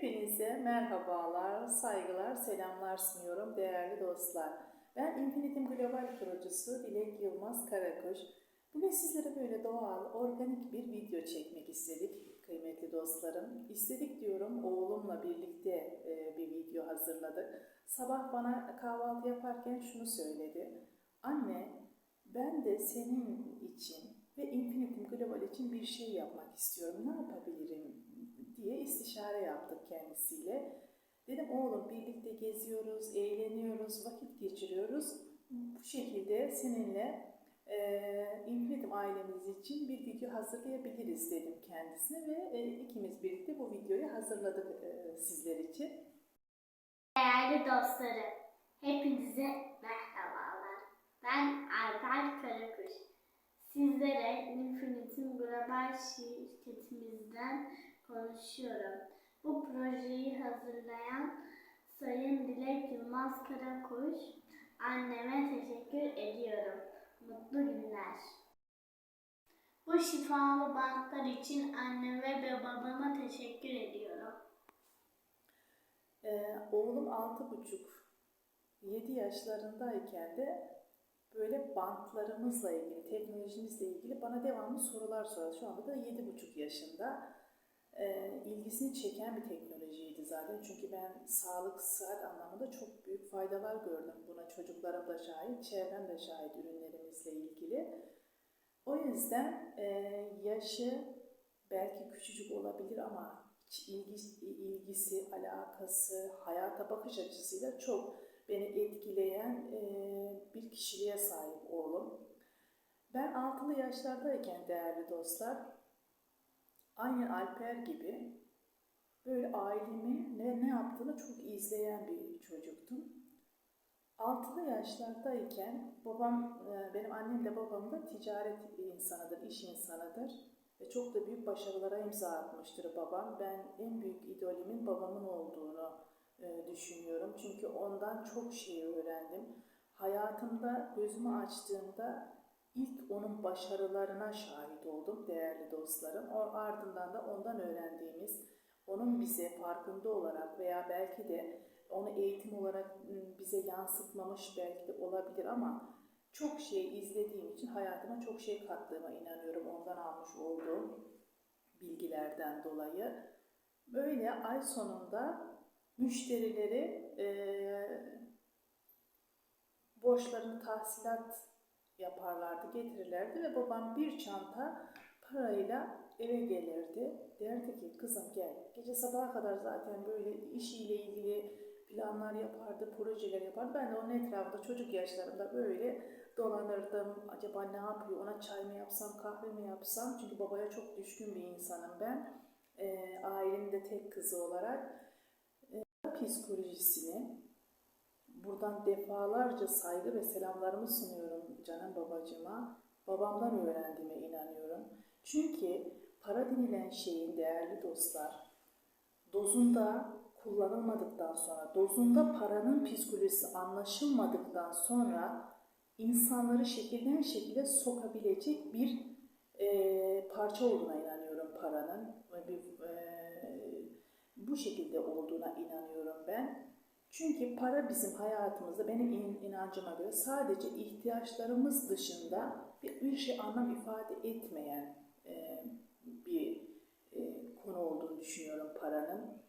Hepinize merhabalar, saygılar, selamlar sunuyorum değerli dostlar. Ben Infinitim Global kurucusu Dilek Yılmaz Karakuş. Bugün sizlere böyle doğal, organik bir video çekmek istedik kıymetli dostlarım. İstedik diyorum, oğlumla birlikte e, bir video hazırladık. Sabah bana kahvaltı yaparken şunu söyledi. Anne, ben de senin için ve Infinitim Global için bir şey yapmak istiyorum. Ne diye istişare yaptık kendisiyle. Dedim oğlum birlikte geziyoruz, eğleniyoruz, vakit geçiriyoruz. Bu şekilde seninle e, Infinitim ailemiz için bir video hazırlayabiliriz dedim kendisine ve e, ikimiz birlikte bu videoyu hazırladık e, sizler için. Değerli dostlarım, hepinize merhabalar. Ben Alper Karakuş. Sizlere Infinitim Global şirketimizden konuşuyorum. Bu projeyi hazırlayan Sayın Dilek Yılmaz Karakuş, anneme teşekkür ediyorum. Mutlu günler. Bu şifalı bantlar için anneme ve babama teşekkür ediyorum. Ee, oğlum altı buçuk, yedi yaşlarındayken de böyle bantlarımızla ilgili, teknolojimizle ilgili bana devamlı sorular sorar. Şu anda da yedi buçuk yaşında. Ee, ilgisini çeken bir teknolojiydi zaten. Çünkü ben sağlık, sıhhat anlamında çok büyük faydalar gördüm buna. Çocuklarım da şahit, çevrem de şahit ürünlerimizle ilgili. O yüzden e, yaşı belki küçücük olabilir ama ilgisi, ilgisi, alakası, hayata bakış açısıyla çok beni etkileyen e, bir kişiliğe sahip oğlum. Ben altılı yaşlardayken değerli dostlar, aynı Alper gibi böyle ailemi ne, ne yaptığını çok izleyen bir çocuktum. Altılı yaşlardayken babam, e, benim annem de babam da ticaret insanıdır, iş insanıdır. Ve çok da büyük başarılara imza atmıştır babam. Ben en büyük idolimin babamın olduğunu e, düşünüyorum. Çünkü ondan çok şey öğrendim. Hayatımda gözümü açtığımda ilk onun başarılarına şahit oldum değerli dostlarım. O ardından da ondan öğrendiğimiz, onun bize farkında olarak veya belki de onu eğitim olarak bize yansıtmamış belki de olabilir ama çok şey izlediğim için hayatıma çok şey kattığıma inanıyorum ondan almış olduğum bilgilerden dolayı. Böyle ay sonunda müşterileri e, borçlarını tahsilat yaparlardı, getirirlerdi ve babam bir çanta parayla eve gelirdi. Derdi ki kızım gel. Gece sabaha kadar zaten böyle işiyle ilgili planlar yapardı, projeler yapardı. Ben de onun etrafında çocuk yaşlarımda böyle dolanırdım. Acaba ne yapıyor? Ona çay mı yapsam, kahve mi yapsam? Çünkü babaya çok düşkün bir insanım ben. E, ailenin de tek kızı olarak. E, psikolojisini buradan defalarca saygı ve selamlarımı sunuyorum canım babacığıma. Babamdan öğrendiğime inanıyorum. Çünkü para denilen şeyin değerli dostlar dozunda kullanılmadıktan sonra, dozunda paranın psikolojisi anlaşılmadıktan sonra insanları şekilden şekilde sokabilecek bir e, parça olduğuna inanıyorum paranın. Bir, e, bu şekilde olduğuna inanıyorum ben. Çünkü para bizim hayatımızda benim inancıma göre sadece ihtiyaçlarımız dışında bir, şey anlam ifade etmeyen e, bir e, konu olduğunu düşünüyorum paranın.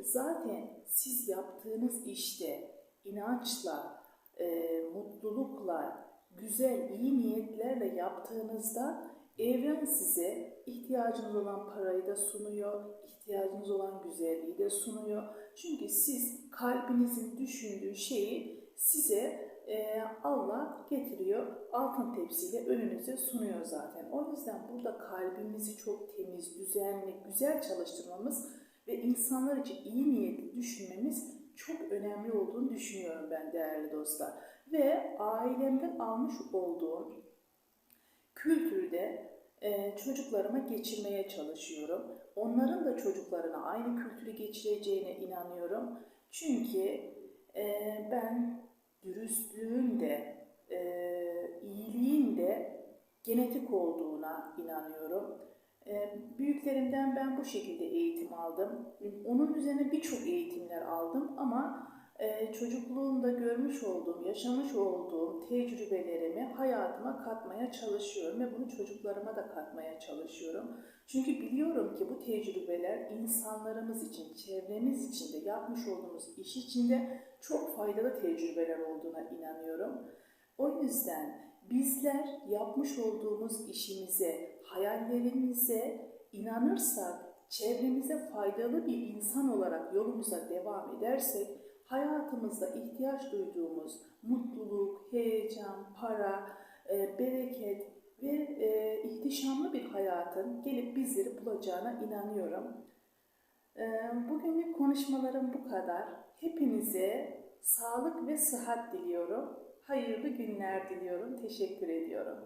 Zaten siz yaptığınız işte inançla, e, mutlulukla, güzel, iyi niyetlerle yaptığınızda evren size ihtiyacınız olan parayı da sunuyor, ihtiyacınız olan güzelliği de sunuyor. Çünkü siz kalbinizin düşündüğü şeyi size e, Allah getiriyor, altın tepsiyle önünüze sunuyor zaten. O yüzden burada kalbimizi çok temiz, düzenli, güzel çalıştırmamız ve insanlar için iyi niyetli düşünmemiz çok önemli olduğunu düşünüyorum ben değerli dostlar. Ve ailemden almış olduğum kültürü de e, çocuklarıma geçirmeye çalışıyorum. Onların da çocuklarına aynı kültürü geçireceğine inanıyorum. Çünkü e, ben dürüstlüğün de, e, iyiliğin de genetik olduğuna inanıyorum. Ee, Büyüklerimden ben bu şekilde eğitim aldım. Onun üzerine birçok eğitimler aldım ama e, çocukluğumda görmüş olduğum, yaşamış olduğum tecrübelerimi hayatıma katmaya çalışıyorum ve bunu çocuklarıma da katmaya çalışıyorum. Çünkü biliyorum ki bu tecrübeler insanlarımız için, çevremiz için de yapmış olduğumuz iş için de çok faydalı tecrübeler olduğuna inanıyorum. O yüzden bizler yapmış olduğumuz işimize, hayallerimize inanırsak, çevremize faydalı bir insan olarak yolumuza devam edersek, hayatımızda ihtiyaç duyduğumuz mutluluk, heyecan, para, e, bereket ve e, ihtişamlı bir hayatın gelip bizleri bulacağına inanıyorum. E, bugünlük konuşmalarım bu kadar. Hepinize sağlık ve sıhhat diliyorum. Hayırlı günler diliyorum. Teşekkür ediyorum.